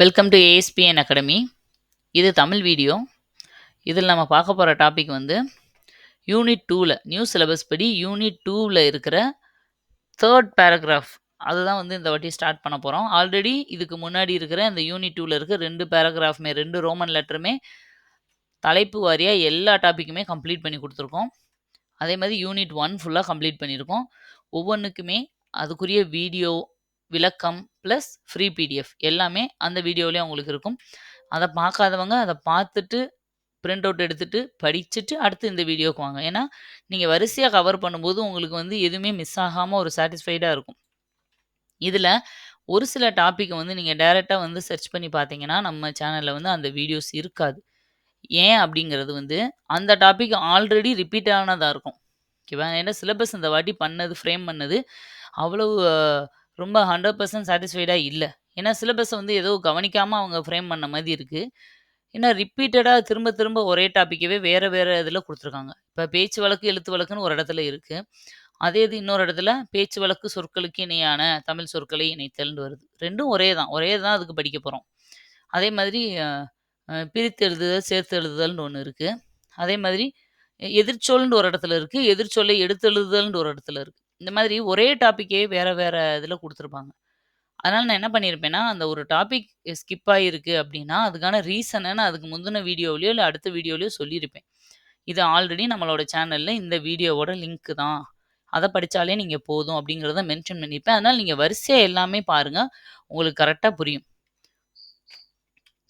Welcome to ASPN academy இது Tamil video. இதில் நம்ம பார்க்க போகிற டாபிக் வந்து யூனிட் டூவில் நியூ சிலபஸ் படி யூனிட் டூவில் இருக்கிற தேர்ட் பேராகிராஃப் அதுதான் வந்து இந்த வாட்டி ஸ்டார்ட் பண்ண போகிறோம் ஆல்ரெடி இதுக்கு முன்னாடி இருக்கிற இந்த யூனிட் டூவில் இருக்கிற ரெண்டு பேராகிராஃப்மே ரெண்டு ரோமன் லெட்டருமே தலைப்பு வாரியாக எல்லா டாப்பிக்குமே கம்ப்ளீட் பண்ணி கொடுத்துருக்கோம். அதே மாதிரி யூனிட் ஒன் ஃபுல்லாக கம்ப்ளீட் பண்ணியிருக்கோம். ஒவ்வொன்றுக்குமே அதுக்குரிய வீடியோ விளக்கம் ப்ளஸ் ஃப்ரீ பிடிஎஃப் எல்லாமே அந்த வீடியோவிலே உங்களுக்கு இருக்கும். அதை பார்க்காதவங்க அதை பார்த்துட்டு பிரிண்ட் அவுட் எடுத்துட்டு படிச்சுட்டு அடுத்து இந்த வீடியோக்கு வாங்க. ஏன்னா நீங்கள் வரிசையாக கவர் பண்ணும்போது உங்களுக்கு வந்து எதுவுமே மிஸ் ஆகாமல் ஒரு சாட்டிஸ்ஃபைடாக இருக்கும். இதில் ஒரு சில டாப்பிக்கை வந்து நீங்கள் டைரெக்டாக வந்து சர்ச் பண்ணி பார்த்தீங்கன்னா நம்ம சேனலில் வந்து அந்த வீடியோஸ் இருக்காது. ஏன் அப்படிங்கிறது வந்து அந்த டாபிக் ஆல்ரெடி ரிப்பீட் ஆனதாக இருக்கும். ஓகேவா ஏன்னா சிலபஸ் இந்த வாட்டி பண்ணது ஃப்ரேம் பண்ணது அவ்வளவு ரொம்ப ஹண்ட்ரட் பர்சன்ட் சாட்டிஸ்ஃபைடாக இல்லை. ஏன்னா சிலபஸை வந்து ஏதோ கவனிக்காமல் அவங்க ஃப்ரேம் பண்ண மாதிரி இருக்குது ஏன்னா ரிப்பீட்டடாக திரும்ப திரும்ப ஒரே டாப்பிக்கவே வேறு வேறு இதில் கொடுத்துருக்காங்க. இப்போ பேச்சு வழக்கு எழுத்து வழக்குன்னு ஒரு இடத்துல இருக்குது அதே இது இன்னொரு இடத்துல பேச்சு வழக்கு சொற்களுக்கு இணையான தமிழ் சொற்களை இணைத்தல்னு வருது. ரெண்டும் ஒரே தான். ஒரே தான் அதுக்கு படிக்க போகிறோம் அதே மாதிரி பிரித்து எழுதுதல் சேர்த்து எழுதுதல்னு ஒன்று இருக்குது அதே மாதிரி எ- எதிர்ச்சொல்னு ஒரு இடத்துல இருக்குது எதிர்ச்சொல்லை எடுத்து எழுதுதல்னு ஒரு இடத்துல இருக்குது இந்த மாதிரி ஒரே டாப்பிக்கே வேறு வேறு இதில் கொடுத்துருப்பாங்க. அதனால் நான் என்ன பண்ணியிருப்பேன்னா அந்த ஒரு டாபிக் ஸ்கிப் ஆகிருக்கு அப்படின்னா அதுக்கான ரீசனை நான் அதுக்கு முந்தின வீடியோவிலையோ இல்லை அடுத்த வீடியோலையோ சொல்லியிருப்பேன் இது ஆல்ரெடி நம்மளோட சேனலில் இந்த வீடியோவோட லிங்க் தான். அதை படித்தாலே நீங்கள் போதும் அப்படிங்கிறத மென்ஷன் பண்ணியிருப்பேன் அதனால் நீங்கள் வரிசையாக எல்லாமே பாருங்கள் உங்களுக்கு கரெக்டாக புரியும்.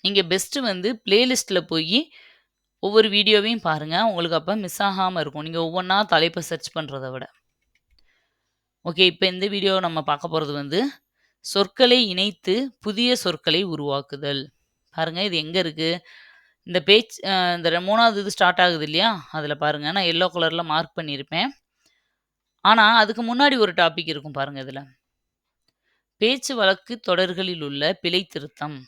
நீங்கள் பெஸ்ட்டு வந்து பிளேலிஸ்ட்டில் போய் ஒவ்வொரு வீடியோவையும் பாருங்கள் உங்களுக்கு அப்போ மிஸ் ஆகாமல் இருக்கும். நீங்கள் ஒவ்வொன்றா தலைப்பை சர்ச் பண்ணுறத விட. ஓகே இப்போ இந்த வீடியோ நம்ம பார்க்க போகிறது வந்து சொற்களை இணைத்து புதிய சொற்களை உருவாக்குதல். பாருங்கள் இது எங்கே இருக்குது இந்த பேஜ் இந்த மூணாவது இது ஸ்டார்ட் ஆகுது இல்லையா? அதில் பாருங்கள் நான் எல்லோ கலரில் மார்க் பண்ணியிருப்பேன். ஆனால் அதுக்கு முன்னாடி ஒரு டாபிக் இருக்கும் பாருங்கள் இதில். பேச்சு வழக்கு தொடர்களில் உள்ள பிழை திருத்தம்.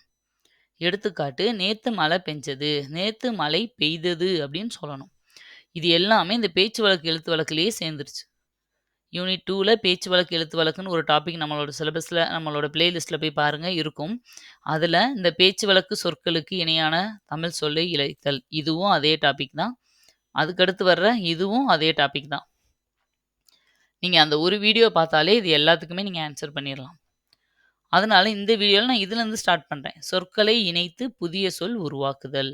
எடுத்துக்காட்டு நேற்று மழை பெஞ்சது நேற்று மழை பெய்தது அப்படின்னு சொல்லணும். இது எல்லாமே இந்த பேச்சு வழக்கு எழுத்து வழக்குலேயே சேர்ந்துருச்சு. யூனிட் டூவில் பேச்சு வழக்கு எழுத்து வழக்குன்னு ஒரு டாபிக் நம்மளோட சிலபஸில் நம்மளோட பிளேலிஸ்ட்டில் போய் பாருங்கள் இருக்கும். அதில் இந்த பேச்சு வழக்கு சொற்களுக்கு இணையான தமிழ் சொல்லை இழைத்தல் இதுவும் அதே டாபிக் தான். அதுக்கடுத்து வர்ற இதுவும் அதே டாபிக் தான். நீங்கள் அந்த ஒரு வீடியோ பார்த்தாலே இது எல்லாத்துக்குமே நீங்கள் ஆன்சர் பண்ணிடலாம் அதனால இந்த வீடியோவில் நான் இதுலேருந்து ஸ்டார்ட் பண்ணுறேன் சொற்களை இணைத்து புதிய சொல் உருவாக்குதல்.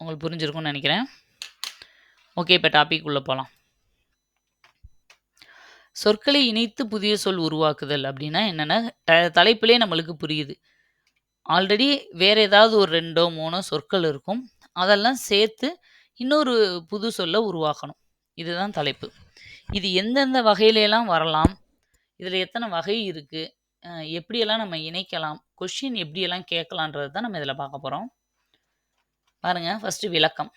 உங்களுக்கு புரிஞ்சிருக்கும்னு நினைக்கிறேன். ஓகே இப்போ டாபிக் உள்ளே போகலாம் சொற்களை இணைத்து புதிய சொல் உருவாக்குதல் அப்படின்னா என்னென்னா த தலைப்பிலே நம்மளுக்கு புரியுது. ஆல்ரெடி வேறு ஏதாவது ஒரு ரெண்டோ மூணோ சொற்கள் இருக்கும். அதெல்லாம் சேர்த்து இன்னொரு புது சொல்லை உருவாக்கணும். இதுதான் தலைப்பு. இது எந்தெந்த வகையிலெல்லாம் வரலாம்? இதில் எத்தனை வகை இருக்குது எப்படியெல்லாம் நம்ம இணைக்கலாம்? கொஷின் எப்படியெல்லாம் கேட்கலான்றது தான் நம்ம இதில் பார்க்க போகிறோம் பாருங்கள் ஃபஸ்ட்டு விளக்கம்.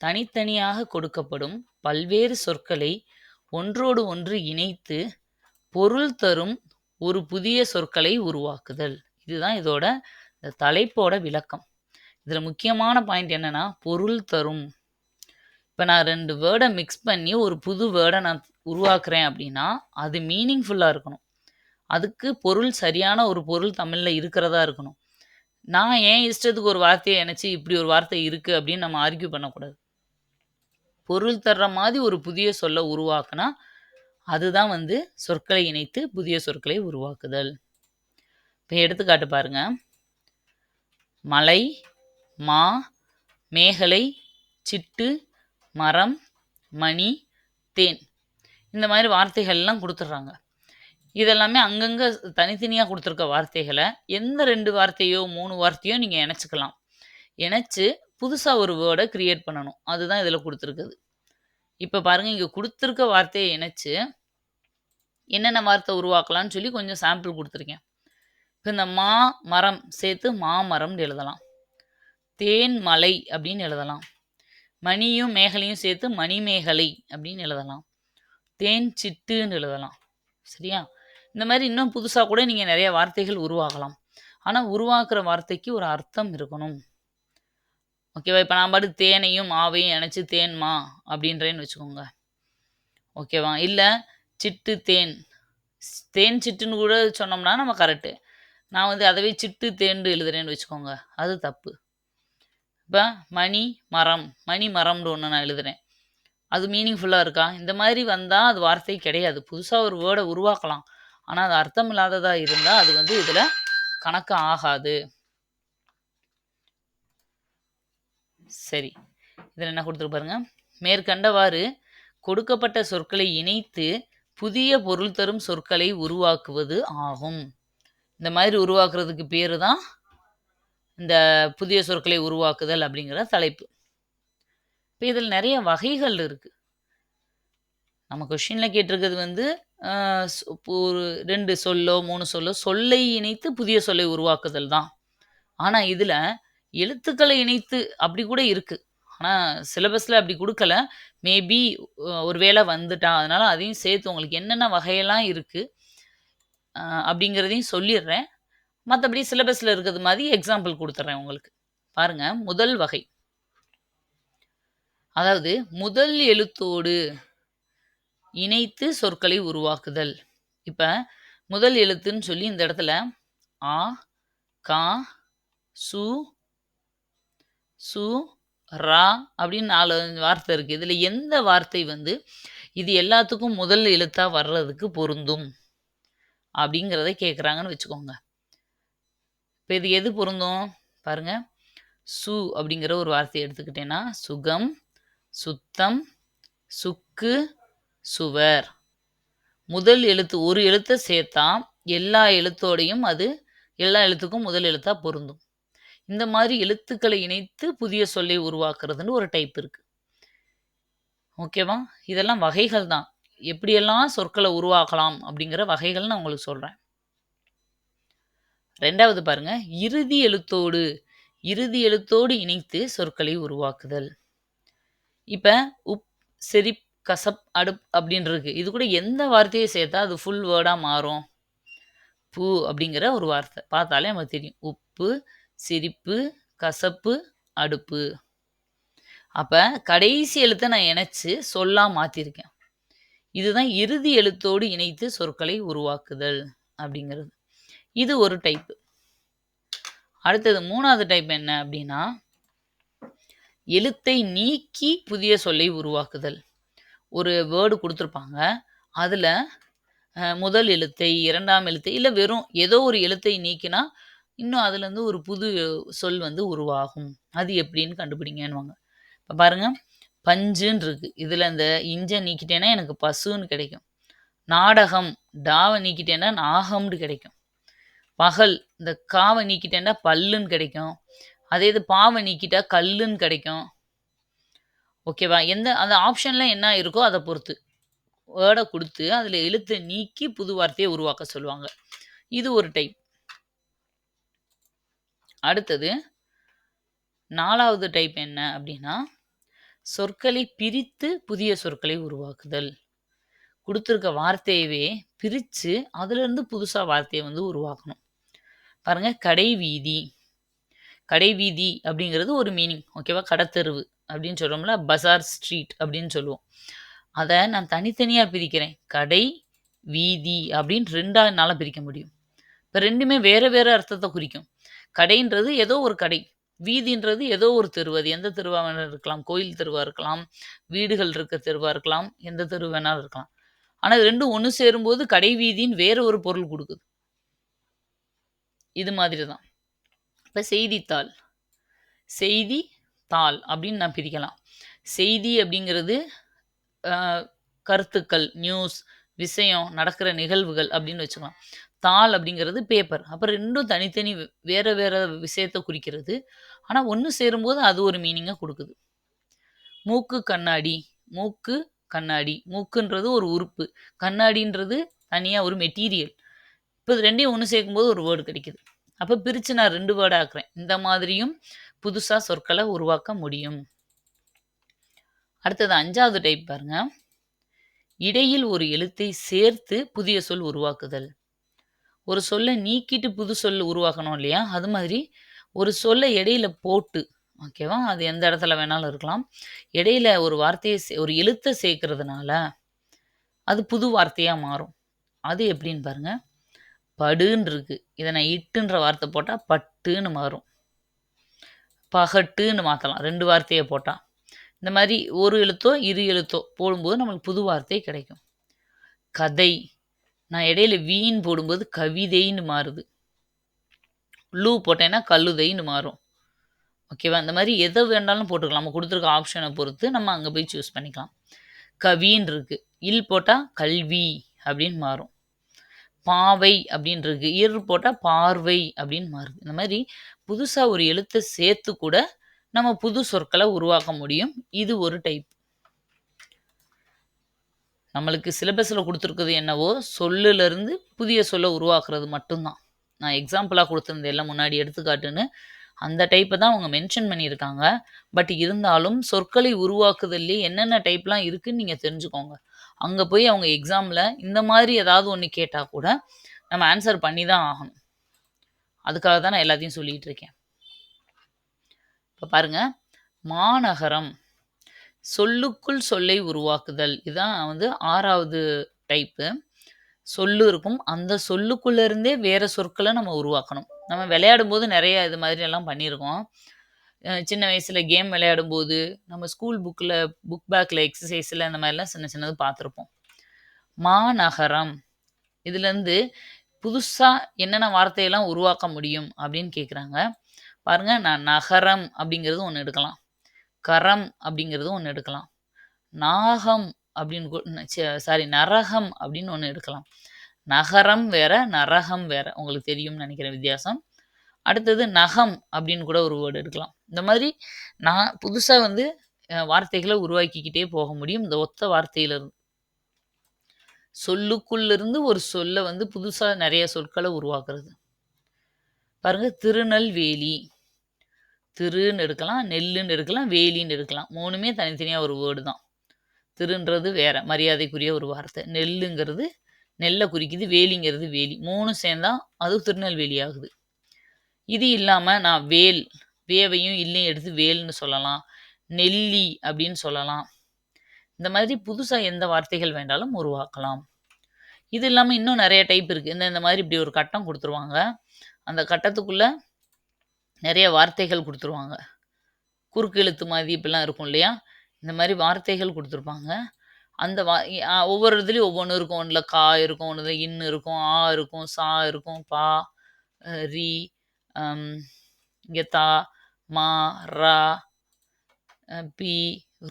தனித்தனியாக கொடுக்கப்படும் பல்வேறு சொற்களை ஒன்றோடு ஒன்று இணைத்து பொருள் தரும் ஒரு புதிய சொற்களை உருவாக்குதல். இதுதான் இதோட இந்த தலைப்போட விளக்கம். இதில் முக்கியமான பாயிண்ட் என்னென்னா பொருள் தரும். இப்போ நான் ரெண்டு வேர்டை மிக்ஸ் பண்ணி ஒரு புது வேர்டை நான் உருவாக்குறேன் அப்படின்னா அது மீனிங்ஃபுல்லாக இருக்கணும். அதுக்கு பொருள் சரியான ஒரு பொருள் தமிழில் இருக்கிறதா இருக்கணும். நான் ஏன் இஷ்டத்துக்கு ஒரு வார்த்தையை நினச்சி இப்படி ஒரு வார்த்தை இருக்குது அப்படின்னு நம்ம ஆர்கியூ பண்ணக்கூடாது. பொருள் தர்ற மாதிரி ஒரு புதிய சொல்லை உருவாக்குனா அதுதான் வந்து சொற்களை இணைத்து புதிய சொற்களை உருவாக்குதல். இப்போ எடுத்துக்காட்டு பாருங்க. மலை மா மேகலை சிட்டு மரம் மணி தேன். இந்த மாதிரி வார்த்தைகள்லாம் கொடுத்துட்றாங்க. இதெல்லாமே அங்கங்கே தனித்தனியாக கொடுத்துருக்க வார்த்தைகளை எந்த ரெண்டு வார்த்தையோ மூணு வார்த்தையோ நீங்கள் இணைச்சிக்கலாம். இணைச்சு புதுசாக ஒரு வேர்டை க்ரியேட் பண்ணணும். அதுதான் இதில் கொடுத்துருக்குது. இப்போ பாருங்கள் இங்கே கொடுத்துருக்க வார்த்தையை இணைச்சு என்னென்ன வார்த்தை உருவாக்கலாம்னு சொல்லி கொஞ்சம் சாம்பிள் கொடுத்துருக்கேன். இப்போ இந்த மா மரம் சேர்த்து மாமரம்னு எழுதலாம். தேன் மலை அப்படின்னு எழுதலாம். மணியும் மேகலையும் சேர்த்து மணிமேகலை அப்படின்னு எழுதலாம். தேன் சிட்டுன்னு எழுதலாம். சரியா? இந்த மாதிரி இன்னும் புதுசாக கூட நீங்கள் நிறைய வார்த்தைகள் உருவாக்கலாம் ஆனால் உருவாக்குற வார்த்தைக்கு ஒரு அர்த்தம் இருக்கணும். ஓகேவா? இப்போ நான் பாட்டு தேனையும் ஆவையும் இணைச்சி தேன்மா அப்படின்றேன்னு வச்சுக்கோங்க. ஓகேவா? இல்லை சிட்டு தேன். தேன் சிட்டுன்னு கூட சொன்னோம்னா நம்ம கரெக்டு நான் வந்து அதவே சிட்டு தேண்டு எழுதுறேன்னு வச்சுக்கோங்க. அது தப்பு. இப்போ மணி மரம். மணி மரம்னு ஒன்று நான் எழுதுறேன். அது மீனிங்ஃபுல்லாக இருக்கா? இந்த மாதிரி வந்தால் அது வார்த்தை கிடையாது. புதுசாக ஒரு வேர்டை உருவாக்கலாம். ஆனால் அது அர்த்தம் இல்லாததாக இருந்தால் அது வந்து இதில் கணக்கு ஆகாது. சரி. இதில் என்ன கொடுத்துருக்கு பாருங்க. மேற்கண்டவாறு கொடுக்கப்பட்ட சொற்களை இணைத்து புதிய பொருள் தரும் சொற்களை உருவாக்குவது ஆகும். இந்த மாதிரி உருவாக்குறதுக்கு பேர் தான் இந்த புதிய சொற்களை உருவாக்குதல் அப்படிங்கிற தலைப்பு. இப்போ இதில் நிறைய வகைகள் இருக்குது நம்ம கொஷினில் கேட்டிருக்கிறது வந்து ஒரு ரெண்டு சொல்லோ மூணு சொல்லோ சொல்லை இணைத்து புதிய சொல்லை உருவாக்குதல் தான். ஆனால் இதில் எழுத்துக்களை இணைத்து அப்படி கூட இருக்குது ஆனால் சிலபஸில் அப்படி கொடுக்கல. மேபி ஒரு வேளை வந்துட்டா. அதனால் அதையும் சேர்த்து உங்களுக்கு என்னென்ன வகையெல்லாம் இருக்குது அப்படிங்கிறதையும் சொல்லிடுறேன். மற்றபடி சிலபஸில் இருக்கிறது மாதிரி எக்ஸாம்பிள் கொடுத்துட்றேன் உங்களுக்கு. பாருங்க முதல் வகை. அதாவது முதல் எழுத்தோடு இணைத்து சொற்களை உருவாக்குதல். இப்போ முதல் எழுத்துன்னு சொல்லி இந்த இடத்துல ஆ கா சு சு ரா அப்படின்னு நாலு வார்த்தை இருக்குது இதில் எந்த வார்த்தை வந்து இது எல்லாத்துக்கும் முதல் எழுத்தாக வர்றதுக்கு பொருந்தும்? அப்படிங்கிறத கேட்குறாங்கன்னு வச்சுக்கோங்க. இப்போ இது எது பொருந்தும்? பாருங்க. சு அப்படிங்கிற ஒரு வார்த்தையை எடுத்துக்கிட்டேன்னா சுகம் சுத்தம் சுக்கு சுவர். முதல் எழுத்து ஒரு எழுத்தை சேர்த்தா எல்லா எழுத்தோடையும் அது எல்லா எழுத்துக்கும் முதல் எழுத்தாக பொருந்தும். இந்த மாதிரி எழுத்துக்களை இணைத்து புதிய சொல்லை உருவாக்குறதுன்னு ஒரு டைப் இருக்கு. ஓகேவா இதெல்லாம் வகைகள் தான். எப்படியெல்லாம் சொற்களை உருவாக்கலாம் அப்படிங்கிற வகைகள் நான் உங்களுக்கு சொல்றேன். ரெண்டாவது பாருங்க. இறுதி எழுத்தோடு இறுதி எழுத்தோடு இணைத்து சொற்களை உருவாக்குதல். இப்போ உப் செரிப் கசப் அடுப் அப்படின்னு இருக்கு. இது கூட எந்த வார்த்தையை சேர்த்தா அது ஃபுல் வேர்டாக மாறும்? பூ அப்படிங்கிற ஒரு வார்த்தை. பார்த்தாலே நமக்கு தெரியும். உப்பு சிரிப்பு கசப்பு அடுப்பு. அப்ப கடைசி எழுத்தை நான் இணைச்சு சொல்லா மாத்திருக்கேன். இதுதான் இறுதி எழுத்தோடு இணைத்து சொற்களை உருவாக்குதல் அப்படிங்கிறது. இது ஒரு டைப் அடுத்தது மூணாவது டைப் என்ன அப்படின்னா எழுத்தை நீக்கி புதிய சொல்லை உருவாக்குதல். ஒரு வேர்டு கொடுத்துருப்பாங்க. அதில் முதல் எழுத்தை இரண்டாம் எழுத்தை இல்லை வெறும் ஏதோ ஒரு எழுத்தை நீக்கினா இன்னும் அதுலேருந்து ஒரு புது சொல் வந்து உருவாகும். அது எப்படின்னு கண்டுபிடிங்கன்னுவாங்க. இப்போ பாருங்கள் பஞ்சுன்னு இருக்கு இதில் இந்த இஞ்சை நீக்கிட்டேன்னா எனக்கு பசுன்னு கிடைக்கும். நாடகம் டாவை நீக்கிட்டேன்னா நாகம்னு கிடைக்கும். பகல் இந்த காவை நீக்கிட்டேன்னா பல்லுன்னு கிடைக்கும். அதே இது பாவை நீக்கிட்டா கல்லுன்னு கிடைக்கும். ஓகேவா? எந்த அந்த ஆப்ஷனில் என்ன இருக்கோ அதை பொறுத்து. வேர்டை கொடுத்து அதில் எழுத்தை நீக்கி புது வார்த்தையை உருவாக்க சொல்லுவாங்க. இது ஒரு டைப். அடுத்தது நாலாவது டைப் என்ன அப்படின்னா சொற்களை பிரித்து புதிய சொற்களை உருவாக்குதல். கொடுத்துருக்க வார்த்தையவே பிரித்து அதுலேருந்து புதுசாக வார்த்தையை வந்து உருவாக்கணும். பாருங்கள் கடை வீதி கடை வீதி அப்படிங்கிறது ஒரு மீனிங் ஓகேவா கடத்தெருவு அப்படின்னு சொல்கிறோம்ல பசார் ஸ்ட்ரீட் அப்படின்னு சொல்லுவோம். அதை நான் தனித்தனியாக பிரிக்கிறேன். கடை வீதி அப்படின்னு ரெண்டா என்னால் பிரிக்க முடியும். இப்போ ரெண்டுமே வேறு வேறு அர்த்தத்தை குறிக்கும். கடைன்றது ஏதோ ஒரு கடை. வீதின்றது ஏதோ ஒரு தெரு அது எந்த தெருவாக வேணாலும் இருக்கலாம். கோயில் தெருவாக இருக்கலாம். வீடுகள் இருக்க தெருவாக இருக்கலாம். எந்த தெரு வேணாலும் இருக்கலாம். ஆனால் ரெண்டும் ஒன்று சேரும்போது கடை வீதின்னு வேற ஒரு பொருள் கொடுக்குது. இது மாதிரி தான் இப்போ செய்தித்தாள். செய்தி தாள் அப்படின்னு நான் பிரிக்கலாம். செய்தி அப்படிங்கிறது கருத்துக்கள் நியூஸ் விஷயம் நடக்கிற நிகழ்வுகள் அப்படின்னு வச்சுக்கலாம். தாள் அப்படிங்கிறது பேப்பர் அப்புறம் ரெண்டும் தனித்தனி வே- வேறு விஷயத்தை குறிக்கிறது. ஆனால் ஒன்று சேரும்போது அது ஒரு மீனிங்கை கொடுக்குது. மூக்கு கண்ணாடி. மூக்கு கண்ணாடி. மூக்குன்றது ஒரு உறுப்பு. கண்ணாடின்றது தனியாக ஒரு மெட்டீரியல் இப்போ இது ரெண்டையும் ஒன்று சேர்க்கும்போது ஒரு வேர்டு கிடைக்குது. அப்போ பிரித்து நான் ரெண்டு வேர்டு ஆக்குறேன். இந்த மாதிரியும் புதுசாக சொற்களை உருவாக்க முடியும். அடுத்தது அஞ்சாவது டைப் பாருங்க. இடையில் ஒரு எழுத்தை சேர்த்து புதிய சொல் உருவாக்குதல். ஒரு சொல்லை நீக்கிட்டு புது சொல் உருவாக்கணும் இல்லையா அது மாதிரி ஒரு சொல்லை இடையில போட்டு ஓகேவா அது எந்த இடத்துல வேணாலும் இருக்கலாம் இடையில ஒரு வார்த்தையை சே- ஒரு எழுத்தை சேர்க்கறதுனால அது புது வார்த்தையாக மாறும் அது எப்படின்னு பாருங்க படுன்னு இருக்கு. இதை நான் இட்டுன்ற வார்த்தை போட்டால் பட்டுன்னு மாறும். பகட்டுன்னு மாற்றலாம் ரெண்டு வார்த்தையை போட்டால் இந்த மாதிரி ஒரு எழுத்தோ, இரு எழுத்தோ போடும்போது நம்மளுக்கு புது வார்த்தை கிடைக்கும். கதை. நான் இடையில வீன்னு போடும்போது கவிதைன்னு மாறுது. லூ போட்டேன்னா கழுதைன்னு மாறும். ஓகேவா? இந்த மாதிரி எதை வேண்டாலும் போட்டுக்கலாம். நம்ம கொடுத்துருக்க ஆப்ஷனை பொறுத்து நம்ம அங்கே போய் சூஸ் பண்ணிக்கலாம். கவின்னு இருக்கு. இல் போட்டால் கல்வி அப்படின்னு மாறும். பாவை அப்படின்னு இருக்கு. இர் போட்டால் பார்வை அப்படின்னு மாறுது. இந்த மாதிரி புதுசாக ஒரு எழுத்தை சேர்த்து கூட நம்ம புது சொற்களை உருவாக்க முடியும். இது ஒரு டைப். நம்மளுக்கு சிலபஸில் குடுத்துருக்கிறது என்னவோ, சொல்லுலேருந்து புதிய சொல்லை உருவாக்குறது மட்டும்தான் நான் எக்ஸாம்பிளாக கொடுத்துருந்தேன் எல்லாம் முன்னாடி எடுத்துக்காட்டுன்னு, அந்த டைப்பை தான் அவங்க மென்ஷன் பண்ணியிருக்காங்க. பட் இருந்தாலும் சொற்களை உருவாக்குதல்லே என்னென்ன டைப்லாம் இருக்குன்னு நீங்கள் தெரிஞ்சுக்கோங்க. அங்கே போய் அவங்க எக்ஸாமில் இந்த மாதிரி ஏதாவது ஒன்று கேட்டால் கூட, நம்ம ஆன்சர் பண்ணி தான் ஆகணும். அதுக்காக தான் நான் எல்லாத்தையும் சொல்லிகிட்டு இருக்கேன். இப்போ பாருங்க. மாநகரம். சொல்லுக்குள் சொல்லை உருவாக்குதல். இதான் வந்து ஆறாவது டைப்பு. சொல்லு இருக்கும். அந்த சொல்லுக்குள்ளேருந்தே இருந்தே சொற்களை நம்ம உருவாக்கணும். நம்ம விளையாடும்போது நிறைய இது மாதிரி எல்லாம் பண்ணியிருக்கோம். சின்ன வயசில் கேம் விளையாடும்போது, நம்ம ஸ்கூல் புக்கில் புக் பேக்கில் எக்ஸசைஸில் இந்த மாதிரிலாம் சின்ன சின்னது பார்த்துருப்போம். மாநகரம். இதுலேருந்து புதுசாக என்னென்ன வார்த்தையெல்லாம் உருவாக்க முடியும் அப்படின்னு கேட்குறாங்க. பாருங்க நான் நகரம் அப்படிங்கிறது ஒன்று எடுக்கலாம். கரம் அப்படிங்கிறது ஒன்று எடுக்கலாம். நாகம் அப்படின்னு கூ சாரி நரகம் அப்படின்னு ஒன்று எடுக்கலாம். நகரம் வேற, நரகம் வேற. உங்களுக்கு தெரியும்னு நினைக்கிறேன் வித்தியாசம். அடுத்தது நகம் அப்படின்னு கூட ஒரு வேர்டு எடுக்கலாம். இந்த மாதிரி நான் புதுசாக வந்து வார்த்தைகளை உருவாக்கிக்கிட்டே போக முடியும். இந்த ஒத்த வார்த்தையிலிருந்து. சொல்லுக்குள்ளிருந்து ஒரு சொல்லை வந்து புதுசாக நிறைய சொற்களை உருவாக்குறது. பாருங்க திருநெல்வேலி. திருன்னு எடுக்கலாம், நெல்லுன்னு எடுக்கலாம், வேலின்னு எடுக்கலாம். மூணுமே தனித்தனியாக ஒரு வேர்டு தான். திருன்றது வேற, மரியாதைக்குரிய ஒரு வார்த்தை. நெல்லுங்கிறது நெல்லை குறிக்குது, வேலிங்கிறது வேலி. மூணும் சேர்ந்தா அது திருநெல்வேலி ஆகுது. இது இல்லாமல் நான் வேல், வேவையும் இல்லையும் எடுத்து வேல்னு சொல்லலாம். நெல்லி அப்படின்னு சொல்லலாம். இந்த மாதிரி புதுசாக எந்த வார்த்தைகள் வேண்டாலும் உருவாக்கலாம். இது இல்லாமல் இன்னும் நிறைய டைப் இருக்குது இந்த இந்த மாதிரி இப்படி ஒரு கட்டம் கொடுத்துருவாங்க அந்த கட்டத்துக்குள்ளே நிறைய வார்த்தைகள் கொடுத்துருவாங்க குறுக்கு எழுத்து மாதிரி இப்படிலாம் இருக்கும் இல்லையா? இந்த மாதிரி வார்த்தைகள் கொடுத்துருப்பாங்க அந்த வா ஒவ்வொரு இதுலேயும் ஒவ்வொன்று இருக்கும். ஒன்றில் கா இருக்கும், ஒன்று இன்னு இருக்கும், ஆ இருக்கும், சா இருக்கும், பா, ரி, இங்கே தா, மா, ரா, பி,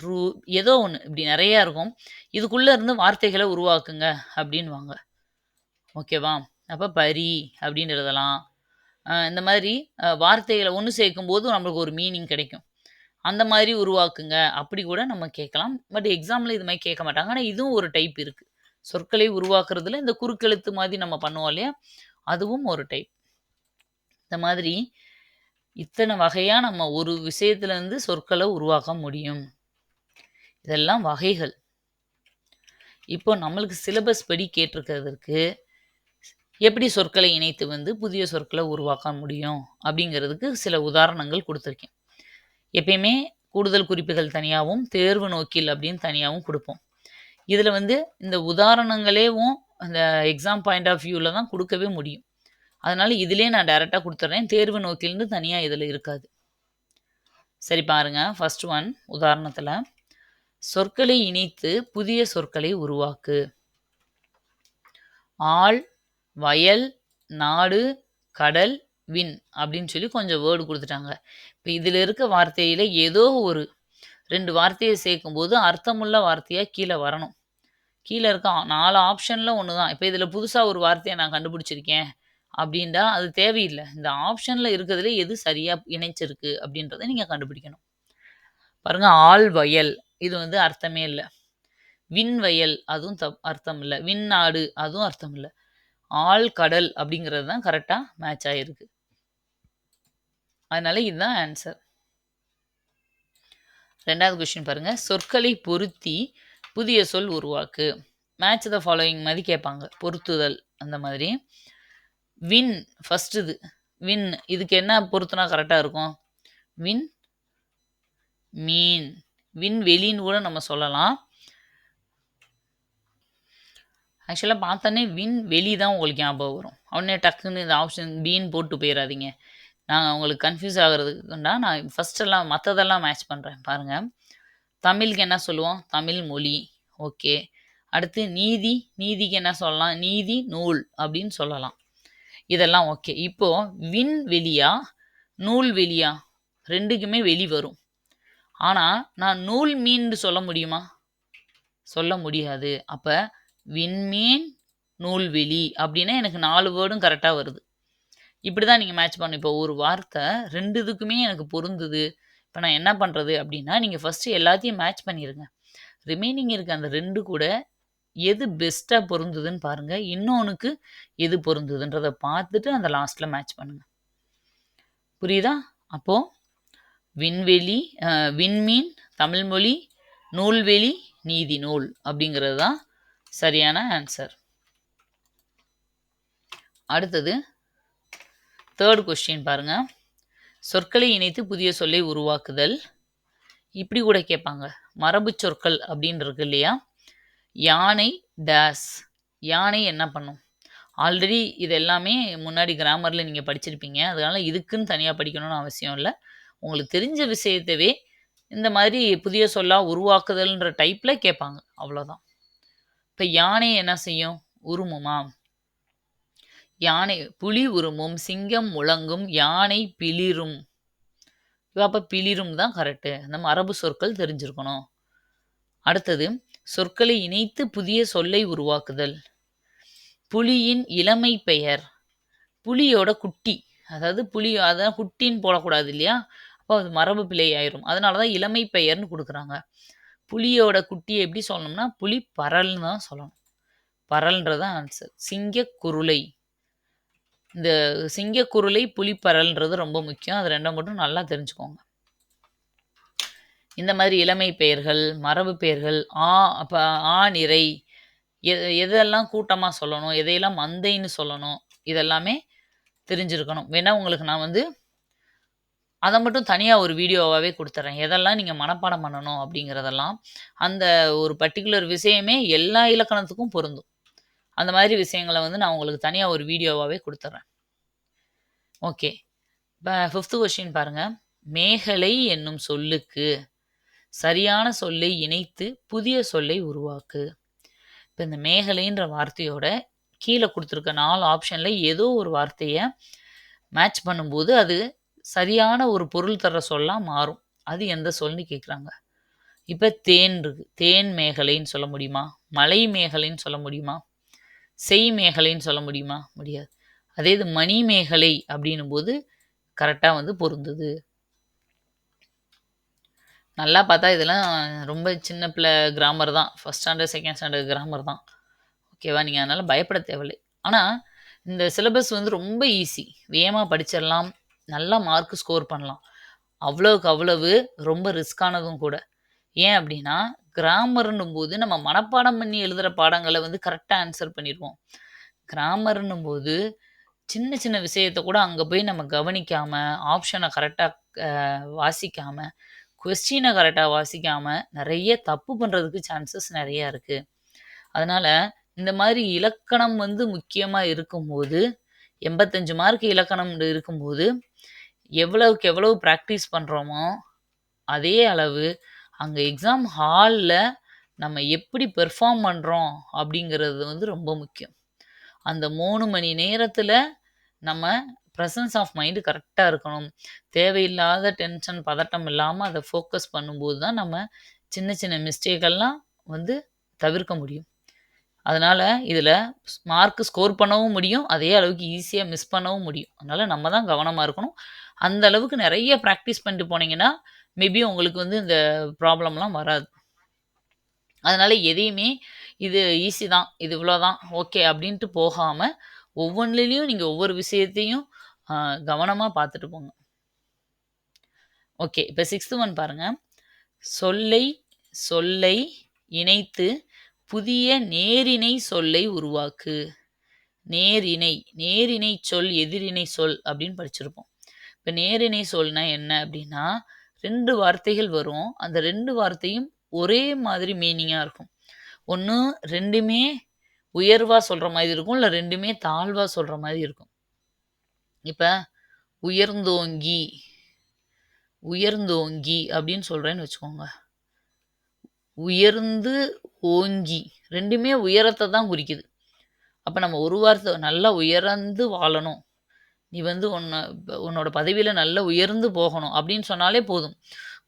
ரு ஏதோ ஒன்று இப்படி நிறையா இருக்கும். இதுக்குள்ளே இருந்து வார்த்தைகளை உருவாக்குங்க அப்படின்வாங்க ஓகேவா? அப்போ பரி அப்படின்னு எழுதலாம். இந்த மாதிரி வார்த்தைகளை ஒன்று சேர்க்கும்போது நம்மளுக்கு ஒரு மீனிங் கிடைக்கும். அந்த மாதிரி உருவாக்குங்க. அப்படி கூட நம்ம கேட்கலாம். பட் எக்ஸாமில் இது மாதிரி கேட்க மாட்டாங்க. ஆனால் இதுவும் ஒரு டைப் இருக்குது சொற்களை உருவாக்குறதுல இந்த குறுக்கெழுத்து மாதிரி நம்ம பண்ணுவோம் இல்லையா? அதுவும் ஒரு டைப். இந்த மாதிரி இத்தனை வகையாக நம்ம ஒரு விஷயத்துலேருந்து சொற்களை உருவாக்க முடியும். இதெல்லாம் வகைகள். இப்போ நம்மளுக்கு சிலபஸ் படி கேட்டிருக்கிறதுக்கு எப்படி சொற்களை இணைத்து வந்து புதிய சொற்களை உருவாக்க முடியும் அப்படிங்கிறதுக்கு சில உதாரணங்கள் கொடுத்துருக்கேன் எப்பயுமே கூடுதல் குறிப்புகள் தனியாகவும் தேர்வு நோக்கில் அப்படின்னு தனியாகவும் கொடுப்போம் இதில் வந்து இந்த உதாரணங்களேவும் அந்த எக்ஸாம் பாயிண்ட் ஆஃப் வியூவில் தான் கொடுக்கவே முடியும். அதனால் இதிலே நான் டைரெக்டாக கொடுத்துட்றேன் தேர்வு நோக்கில்னு தனியாக இதில் இருக்காது. சரி பாருங்க. ஃபர்ஸ்ட் ஒன் உதாரணத்தில் சொற்களை இணைத்து புதிய சொற்களை உருவாக்கு. ஆல், வயல், நாடு, கடல், விண் அப்படின்னு சொல்லி கொஞ்சம் வேர்டு கொடுத்துட்டாங்க இப்போ இதில் இருக்க வார்த்தையில் ஏதோ ஒரு ரெண்டு வார்த்தையை சேர்க்கும்போது அர்த்தமுள்ள வார்த்தையாக கீழே வரணும். கீழே இருக்க நாலு ஆப்ஷனில் ஒன்று தான். இப்போ இதில் புதுசாக ஒரு வார்த்தையை நான் கண்டுபிடிச்சிருக்கேன் அப்படின்டா, அது தேவையில்லை இந்த ஆப்ஷனில் இருக்கிறதுலே எது சரியாக இணைச்சிருக்கு அப்படின்றத நீங்கள் கண்டுபிடிக்கணும். பாருங்கள் ஆள் வயல் இது வந்து அர்த்தமே இல்லை விண் வயல் அதுவும் தப் அர்த்தம் இல்ல. விண்ணாடு அதுவும் அர்த்தம் இல்லை ஆழ்கடல் அப்படிங்கிறது தான் கரெக்டாக மேட்ச் ஆகிருக்கு அதனால இதுதான் ஆன்சர் ரெண்டாவது கொஸ்டின் பாருங்க. சொற்களை பொருத்தி புதிய சொல் உருவாக்கு. மேட்ச் த ஃபாலோயிங் மாதிரி கேட்பாங்க. பொருத்துதல் அந்த மாதிரி. வின் ஃபஸ்ட்டு இது. வின் இதுக்கு என்ன பொருத்துனா கரெக்டாக இருக்கும்? வின் மீன். விண்வெளின்னு கூட நம்ம சொல்லலாம். ஆக்சுவலாக பார்த்தோன்னே வின் வெளி தான் உங்களுக்கு ஞாபகம் வரும். உடனே டக்குன்னு இந்த ஆப்ஷன் பின்னு போட்டு போயிடாதீங்க நான் உங்களுக்கு கன்ஃப்யூஸ் ஆகிறதுக்குண்டா நான் ஃபஸ்ட்டெல்லாம் மற்றதெல்லாம் மேட்ச் பண்ணுறேன் பாருங்கள் தமிழுக்கு என்ன சொல்லுவோம்? தமிழ் மொழி. ஓகே. அடுத்து நீதி, நீதிக்கு என்ன சொல்லலாம்? நீதி நூல் அப்படின்னு சொல்லலாம். இதெல்லாம் ஓகே. இப்போது விண் வெளியா? நூல் வெளியா? ரெண்டுக்குமே வெளி வரும். ஆனால் நான் நூல் மீன்னு சொல்ல முடியுமா? சொல்ல முடியாது. அப்போ விண்மீன், நூல்வெளி அப்படின்னா எனக்கு நாலு வேர்டும் கரெக்டாக வருது. இப்படி தான் நீங்கள் மேட்ச் பண்ணணும். இப்போ ஒரு வார்த்தை ரெண்டு இதுக்குமே எனக்கு பொருந்துது. இப்போ நான் என்ன பண்ணுறது அப்படின்னா, நீங்கள் ஃபஸ்ட்டு எல்லாத்தையும் மேட்ச் பண்ணிடுங்க ரிமைனிங் இருக்க அந்த ரெண்டு கூட எது பெஸ்ட்டாக பொருந்துதுன்னு பாருங்கள் இன்னொன்றுக்கு எது பொருந்துதுன்றத பார்த்துட்டு அந்த லாஸ்ட்டில் மேட்ச் பண்ணுங்கள் புரியுதா? அப்போது விண்வெளி, விண்மீன், தமிழ்மொழி நூல்வெளி, நீதி நூல் அப்படிங்கிறது தான் சரியான ஆன்சர். அடுத்தது தேர்ட் கொஸ்டின் பாருங்க. சொற்களை இணைத்து புதிய சொல்லை உருவாக்குதல். இப்படி கூட கேட்பாங்க. மரபுச் சொற்கள் அப்படின்னு இருக்கு இல்லையா? யானை டேஸ் யானை என்ன பண்ணும்? ஆல்ரெடி இது எல்லாமே முன்னாடி கிராமரில் நீங்கள் படிச்சிருப்பீங்க. அதனால் இதுக்குன்னு தனியாக படிக்கணும்னு அவசியம் இல்லை உங்களுக்கு தெரிஞ்ச விஷயத்தவே இந்த மாதிரி புதிய சொல்லா உருவாக்குதல்ன்ற டைப்பில் கேட்பாங்க. அவ்வளோதான். இப்ப யானை என்ன செய்யும்? உருமுமா? யானை புலி உருமும், சிங்கம் முழங்கும், யானை பிளிரும். அப்ப பிளிரும் தான் கரெக்டு அந்த மரபு சொற்கள் தெரிஞ்சிருக்கணும். அடுத்தது சொற்களை இணைத்து புதிய சொல்லை உருவாக்குதல். புலியின் இளமை பெயர். புலியோட குட்டி. அதாவது புலி அதான் குட்டின்னு போடக்கூடாது இல்லையா? அப்போ அது மரபு பிழை ஆயிரும். அதனால தான் இளமை பெயர்னு கொடுக்குறாங்க புலியோட குட்டியை எப்படி சொல்லணும்னா, புலி பரல்னு தான் சொல்லணும். பரல்ன்றது தான் ஆன்சர். சிங்கக்குருளை. இந்த சிங்கக்குருளை, புலிப்பரல்ன்றது ரொம்ப முக்கியம். அது ரெண்டும் மட்டும் நல்லா தெரிஞ்சுக்கோங்க. இந்த மாதிரி இளமை பெயர்கள், மரபு பெயர்கள், ஆ அப்போ ஆ நிறை எ எதெல்லாம் கூட்டமாக சொல்லணும்? எதையெல்லாம் மந்தைன்னு சொல்லணும்? இதெல்லாமே தெரிஞ்சிருக்கணும். வேணா உங்களுக்கு நான் வந்து அதை மட்டும் தனியாக ஒரு வீடியோவாகவே கொடுத்துட்றேன் எதெல்லாம் நீங்கள் மனப்பாடம் பண்ணணும் அப்படிங்கிறதெல்லாம். அந்த ஒரு பர்ட்டிகுலர் விஷயமே எல்லா இலக்கணத்துக்கும் பொருந்தும். அந்த மாதிரி விஷயங்கள வந்து நான் உங்களுக்கு தனியாக ஒரு வீடியோவாகவே கொடுத்துட்றேன் ஓகே. இப்போ ஃபிஃப்த்து கொஸ்டின் பாருங்கள் மேகலை என்னும் சொல்லுக்கு சரியான சொல்லை இணைத்து புதிய சொல்லை உருவாக்கு. இப்போ இந்த மேகலைன்ற வார்த்தையோட கீழே கொடுத்துருக்க நாலு ஆப்ஷனில் ஏதோ ஒரு வார்த்தையை மேட்ச் பண்ணும்போது, அது சரியான ஒரு பொருள் தர்ற சொல்லாம் மாறும். அது எந்த சொல்னு கேட்குறாங்க. இப்போ தேன் இருக்கு. தேன் மேகலைன்னு சொல்ல முடியுமா? மலை மேகலைன்னு சொல்ல முடியுமா? செய் மேகலைன்னு சொல்ல முடியுமா? முடியாது. அதே இது மணி மேகலை அப்படின்னும் போது கரெக்டாக வந்து பொருந்துது. நல்லா பார்த்தா இதெல்லாம் ரொம்ப சின்ன பிள்ளை கிராமர் தான். First standard, second standard grammar தான். ஓகேவா? நீங்கள் அதனால் பயப்பட தேவையில்லை. ஆனால் இந்த சிலபஸ் வந்து ரொம்ப ஈஸி. வேகமாக படிச்சிடலாம். நல்லா மார்க் ஸ்கோர் பண்ணலாம். அவ்வளோவுக்கு அவ்வளவு ரொம்ப ரிஸ்க்கானதும் கூட. ஏன் அப்படின்னா, கிராமர்ன்னும்போது நம்ம மனப்பாடம் பண்ணி எழுதுகிற பாடங்களை வந்து கரெக்டாக ஆன்சர் பண்ணிடுவோம் கிராமர்னும் போது சின்ன சின்ன விஷயத்த கூட அங்கே போய் நம்ம கவனிக்காமல் ஆப்ஷனை கரெக்டாக வாசிக்காமல் கொஸ்டினை கரெக்டாக வாசிக்காமல் நிறைய தப்பு பண்ணுறதுக்கு சான்சஸ் நிறையா இருக்குது அதனால் இந்த மாதிரி இலக்கணம் வந்து முக்கியமாக இருக்கும்போது, 85 மார்க் இலக்கணம் இருக்கும்போது, எவ்வளவுக்கு எவ்வளவு ப்ராக்டிஸ் பண்ணுறோமோ அதே அளவு அங்கே எக்ஸாம் ஹாலில் நம்ம எப்படி பெர்ஃபார்ம் பண்ணுறோம் அப்படிங்கிறது வந்து ரொம்ப முக்கியம். அந்த மூணு மணி நேரத்தில் நம்ம ப்ரெசன்ஸ் ஆஃப் மைண்டு கரெக்டாக இருக்கணும். தேவையில்லாத டென்ஷன், பதட்டம் இல்லாமல் அதை ஃபோக்கஸ் பண்ணும்போது தான் நம்ம சின்ன சின்ன மிஸ்டேக்கெல்லாம் வந்து தவிர்க்க முடியும். அதனால் இதில் மார்க் ஸ்கோர் பண்ணவும் முடியும். அதே அளவுக்கு ஈஸியாக மிஸ் பண்ணவும் முடியும். அதனால் நம்ம தான் கவனமாக இருக்கணும். அந்த அளவுக்கு நிறைய ப்ராக்டிஸ் பண்ணிட்டு போனீங்கன்னா, மேபி உங்களுக்கு வந்து இந்த ப்ராப்ளம்லாம் வராது. அதனால் எதையுமே இது ஈஸி தான். இது இவ்வளோதான். ஓகே அப்படின்ட்டு போகாமல் ஒவ்வொன்றிலையும் நீங்கள் ஒவ்வொரு விஷயத்தையும் கவனமாக பார்த்துட்டு போங்க. ஓகே. இப்போ சிக்ஸ்த்து ஒன் பாருங்கள் சொல்லை சொல்லை இணைத்து புதிய நேரிணை சொல்லை உருவாக்கு. நேரிணை நேரிணை சொல், எதிரிணை சொல் அப்படின்னு படிச்சிருப்போம். இப்போ நேரிணை சொல்னா என்ன அப்படின்னா, ரெண்டு வார்த்தைகள் வரும். அந்த ரெண்டு வார்த்தையும் ஒரே மாதிரி மீனிங்காக இருக்கும். ஒன்று ரெண்டுமே உயர்வாக சொல்கிற மாதிரி இருக்கும். இல்லை ரெண்டுமே தாழ்வாக சொல்கிற மாதிரி இருக்கும். இப்போ உயர்ந்தோங்கி, உயர்ந்தோங்கி அப்படின்னு சொல்கிறேன்னு வச்சுக்கோங்க. உயர்ந்து, ஓங்கி ரெண்டுமே உயரத்தை தான் குறிக்குது. அப்போ நம்ம ஒரு வார்த்தை நல்லா உயர்ந்து வாழணும். நீ வந்து உன்னை உன்னோட பதவியில் நல்லா உயர்ந்து போகணும் அப்படின்னு சொன்னாலே போதும்.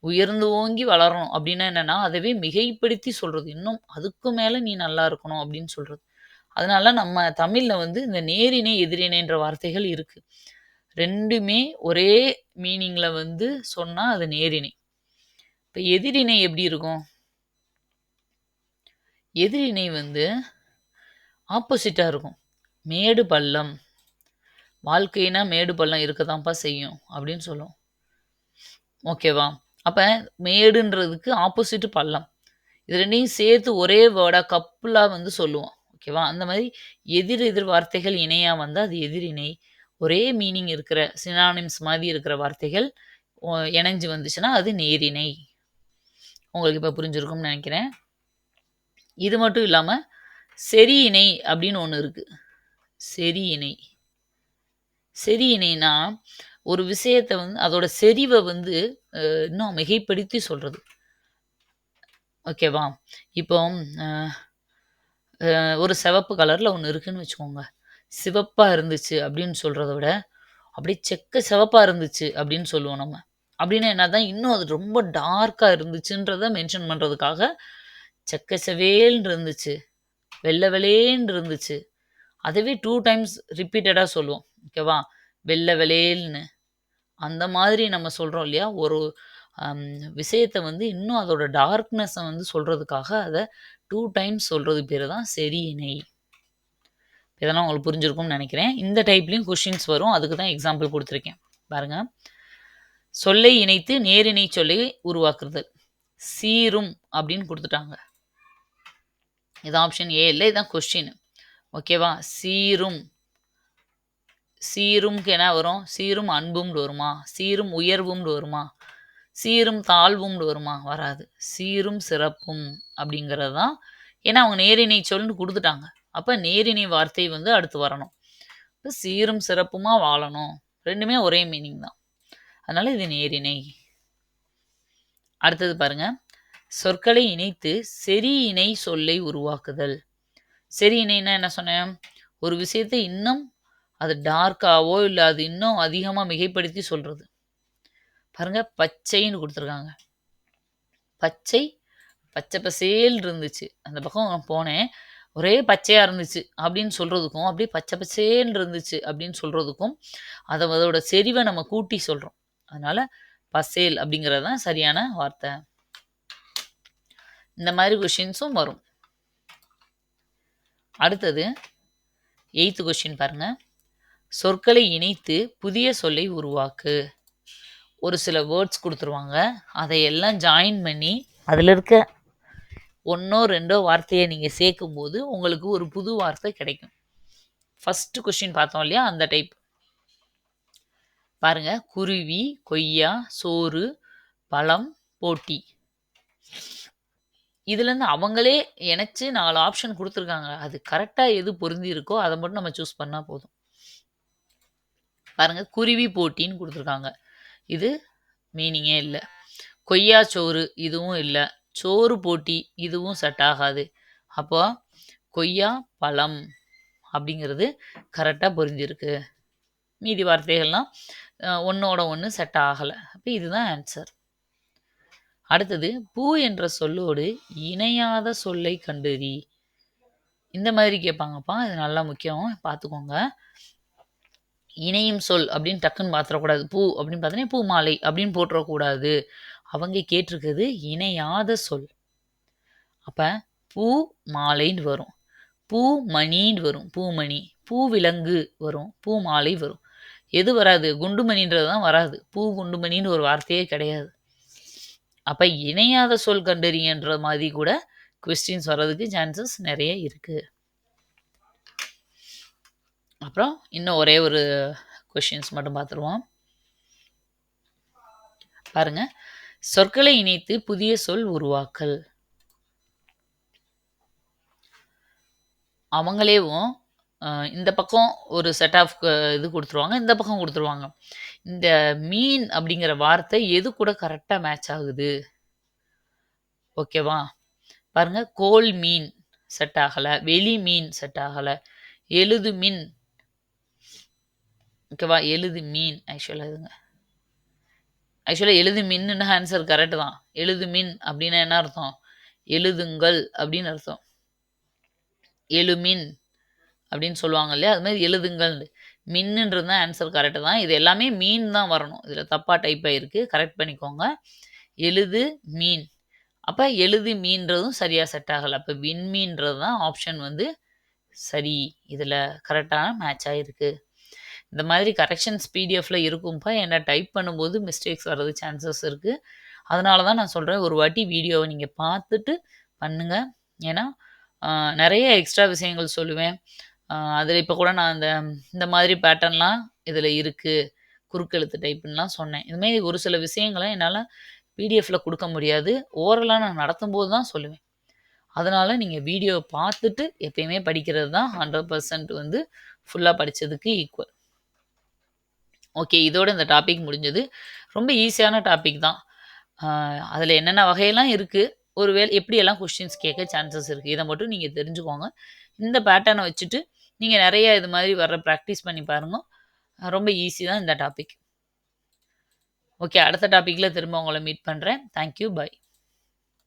உயர்ந்து ஓங்கி வளரணும் அப்படின்னா என்னன்னா, அதவே மிகைப்படுத்தி சொல்கிறது இன்னும் அதுக்கும் மேலே நீ நல்லா இருக்கணும் அப்படின்னு சொல்கிறது அதனால நம்ம தமிழில் வந்து இந்த நேரிணை, எதிரினைன்ற வார்த்தைகள் இருக்குது ரெண்டுமே ஒரே மீனிங்கில் வந்து சொன்னால் அது நேரிணை. இப்போ எதிரினை எப்படி இருக்கும்? எதிரினை வந்து ஆப்போசிட்டாக இருக்கும். மேடு பள்ளம். வாழ்க்கைனா மேடு பள்ளம் இருக்க தான்ப்பா செய்யும் அப்படின்னு சொல்லும். ஓகேவா? அப்போ மேடுன்றதுக்கு ஆப்போசிட் பள்ளம். இது ரெண்டையும் சேர்த்து ஒரே வேர்டாக கப்புலாக வந்து சொல்லுவோம். ஓகேவா? அந்த மாதிரி எதிர் எதிர் வார்த்தைகள் இணையாக வந்தால் அது எதிரிணை. ஒரே மீனிங் இருக்கிற சினானிம்ஸ் மாதிரி இருக்கிற வார்த்தைகள் இணைஞ்சு வந்துச்சுன்னா அது நேரிணை. உங்களுக்கு இப்போ புரிஞ்சிருக்கும்னு நினைக்கிறேன் இது மட்டும் இல்லாமல் செரி இணை அப்படின்னு ஒன்று இருக்குது செரி இணை. செரியினைனா ஒரு விஷயத்தை வந்து அதோட செறிவை வந்து இன்னும் மிகைப்படுத்தி சொல்கிறது ஓகேவா? இப்போ ஒரு சிவப்பு கலரில் ஒன்று இருக்குன்னு வச்சுக்கோங்க. சிவப்பாக இருந்துச்சு அப்படின்னு சொல்கிறத விட, அப்படியே செக்க சிவப்பாக இருந்துச்சு அப்படின்னு சொல்லுவோம் நம்ம. அப்படின்னா என்ன தான் இன்னும் அது ரொம்ப டார்க்காக இருந்துச்சுன்றத மென்ஷன் பண்ணுறதுக்காக செக்க செவேல்ன்னு இருந்துச்சு. வெள்ளை வெளேன்னு இருந்துச்சு. அதுவே டூ டைம்ஸ் ரிப்பீட்டடாக சொல்லுவோம். ஓகேவா? வெள்ள வெளியேல்னு அந்த மாதிரி நம்ம சொல்கிறோம் இல்லையா? ஒரு விஷயத்தை வந்து இன்னும் அதோட டார்க்னஸ்ஸை வந்து சொல்கிறதுக்காக அதை டூ டைம்ஸ் சொல்கிறது பேர் தான் சரி இணை. இதெல்லாம் உங்களுக்கு புரிஞ்சிருக்கும்னு நினைக்கிறேன் இந்த டைப்லேயும் கொஷின்ஸ் வரும். அதுக்கு தான் எக்ஸாம்பிள் கொடுத்துருக்கேன் பாருங்கள் சொல்லை இணைத்து நேரிணை சொல்லை உருவாக்குதல். சீரும் அப்படின்னு கொடுத்துட்டாங்க இது ஆப்ஷன் ஏ இல்லை இதான் கொஸ்டின். ஓகேவா? சீரும். சீரும்க்கு என்ன வரும்? சீரும் அன்பும்னு வருமா? சீரும் உயர்வும்னு வருமா? சீரும் தாழ்வும்னு வருமா? வராது. சீரும் சிறப்பும் அப்படிங்கிறது தான் ஏன்னா அவங்க நேரிணை சொல்லுன்னு கொடுத்துட்டாங்க அப்போ நேரிணை வார்த்தை வந்து அடுத்து வரணும். இப்போ சீரும் சிறப்புமா வாழணும். ரெண்டுமே ஒரே மீனிங் தான். அதனால இது நேரிணை. அடுத்தது பாருங்க. சொற்களை இணைத்து செரி இணை சொல்லை உருவாக்குதல். சரி இணைன்னா என்ன சொன்னேன்? ஒரு விஷயத்தை இன்னும் அது டார்க்காவோ, இல்லை அது இன்னும் அதிகமாக மிகைப்படுத்தி சொல்கிறது பாருங்க பச்சைன்னு கொடுத்துருக்காங்க பச்சை பச்சை பசேல்ன்னு இருந்துச்சு. அந்த பக்கம் நான் போனேன். ஒரே பச்சையாக இருந்துச்சு அப்படின்னு சொல்கிறதுக்கும் அப்படியே பச்சை பசேல்ன்னு இருந்துச்சு அப்படின்னு சொல்கிறதுக்கும் அதை அதோட செறிவை நம்ம கூட்டி சொல்கிறோம் அதனால் பசேல் அப்படிங்கிறது தான் சரியான வார்த்தை. இந்த மாதிரி கொஷின்ஸும் வரும். அடுத்தது 8த் கொஸ்டின் பாருங்க. சொற்களை இணைத்து புதிய சொல்லை உருவாக்கு. ஒரு சில வேர்ட்ஸ் குடுத்துருவாங்க. அதையெல்லாம் ஜாயின் பண்ணி, அதுல இருக்க 1ஓ 2ஓ வார்த்தைய நீங்க சேர்க்கும்போது, உங்களுக்கு ஒரு புது வார்த்தை கிடைக்கும். ஃபர்ஸ்ட் கொஸ்டின் பார்த்தோம் இல்லையா? அந்த டைப். பாருங்க. குருவி, கொய்யா, சோறு, பழம், போட்டி. இதுலேருந்து அவங்களே இணைச்சி நாலு ஆப்ஷன் கொடுத்துருக்காங்க அது கரெக்டாக எது பொருந்தி இருக்கோ, மட்டும் நம்ம சூஸ் பண்ணால் போதும். பாருங்கள் குருவி போட்டின்னு கொடுத்துருக்காங்க இது மீனிங்கே இல்லை கொய்யா சோறு இதுவும் இல்லை சோறு போட்டி இதுவும் செட் ஆகாது. அப்போ கொய்யா பழம் அப்படிங்கிறது கரெக்டாக பொருந்திருக்கு. மீதி வார்த்தைகள்லாம் ஒன்றோட ஒன்று செட் ஆகலை அப்போ இதுதான் ஆன்சர். அடுத்தது பூ என்ற சொல்லோடு இணையாத சொல்லை கண்டறி. இந்த மாதிரி கேட்பாங்கப்பா. இது நல்லா முக்கியம். பார்த்துக்கோங்க. இணையும் சொல் அப்படின்னு டக்குன்னு பார்த்துடக்கூடாது பூ அப்படின்னு பார்த்தோனே பூமாலை அப்படின்னு போட்டுறக்கூடாது. அவங்க கேட்டிருக்கிறது இணையாத சொல். அப்போ பூ மாலைன்னு வரும். பூ மணின்னு வரும். பூமணி. பூ விலங்கு வரும். பூ மாலை வரும். எது வராது? குண்டுமணின்றது தான் வராது. பூ குண்டுமணின்னு ஒரு வார்த்தையே கிடையாது. அப்போ இணையாத சொல் கண்டறியன்ற மாதிரி கூட கொஸ்டின்ஸ் வர்றதுக்கு சான்சஸ் நிறைய இருக்குது அப்புறம் இன்னும் ஒரே ஒரு கொஸ்டின்ஸ் மட்டும் பார்த்துருவோம். பாருங்க. சொற்களை இணைத்து புதிய சொல் உருவாக்கல். அவங்களேவும் இந்த பக்கம் ஒரு செட் ஆஃப் இது கொடுத்துருவாங்க இந்த பக்கம் கொடுத்துருவாங்க இந்த மீன் அப்படிங்கிற வார்த்தை எது கூட கரெக்டாக மேட்ச் ஆகுது? ஓகேவா? பாருங்க கோல் மீன் செட் ஆகலை வெளி மீன் செட் ஆகலை எழுது மின் ஓகேவா? எழுது மீன் ஆக்சுவலாக இதுங்க. ஆக்சுவலாக எழுது மின்னுன்னா ஆன்சர் கரெக்டு தான். எழுது மின் அப்படின்னா என்ன அர்த்தம்? எழுதுங்கள் அப்படின்னு அர்த்தம். எழுமின் அப்படின்னு சொல்லுவாங்க இல்லையா? அது மாதிரி எழுதுங்கள். மின்னுன்றது தான் ஆன்சர் கரெக்டு தான். இது எல்லாமே மீன் தான் வரணும். இதில் தப்பாக டைப் ஆகிருக்கு கரெக்ட் பண்ணிக்கோங்க. எழுது மீன். அப்போ எழுது மீன்றதும் சரியாக செட் ஆகலை அப்போ விண்மீன்றது தான் ஆப்ஷன் வந்து சரி. இதில் கரெக்டான மேட்ச் ஆகிருக்கு இந்த மாதிரி கரெக்ஷன்ஸ் பிடிஎஃப்ல இருக்கும்ப்பா என்ன டைப் பண்ணும்போது மிஸ்டேக்ஸ் வர்றது சான்சஸ் இருக்குது அதனால தான் நான் சொல்கிறேன் ஒரு வாட்டி வீடியோவை நீங்கள் பார்த்துட்டு பண்ணுங்கள் ஏன்னா, நிறைய எக்ஸ்ட்ரா விஷயங்கள் சொல்லுவேன். அதில் இப்போ கூட நான் இந்த இந்த மாதிரி பேட்டர்ன்லாம் இதில் இருக்குது குறுக்கெழுத்து டைப்புன்லாம் சொன்னேன். இதுமாரி ஒரு சில விஷயங்களை என்னால் பிடிஎஃப்பில் கொடுக்க முடியாது. ஓரலாக நான் நடத்தும்போது தான் சொல்லுவேன். அதனால் நீங்கள் வீடியோவை பார்த்துட்டு எப்பயுமே படிக்கிறது தான் 100% வந்து ஃபுல்லாக படித்ததுக்கு ஈக்குவல். ஓகே. இதோட இந்த டாபிக் முடிஞ்சது. ரொம்ப ஈஸியான டாபிக் தான். அதில் என்னென்ன வகையெல்லாம் இருக்குது ஒரு வேலை எப்படியெல்லாம் கொஸ்டின்ஸ் கேட்க சான்சஸ் இருக்குது இதை மட்டும் நீங்கள் தெரிஞ்சுக்கோங்க. இந்த பேட்டர்னை வச்சுட்டு நீங்கள் நிறைய இது மாதிரி வர ப்ராக்டிஸ் பண்ணி பாருங்க. ரொம்ப ஈஸி தான் இந்த டாபிக். ஓகே. அடுத்த டாப்பிக்கில் திரும்ப உங்களை மீட் பண்ணுறேன் தேங்க் யூ. பாய்.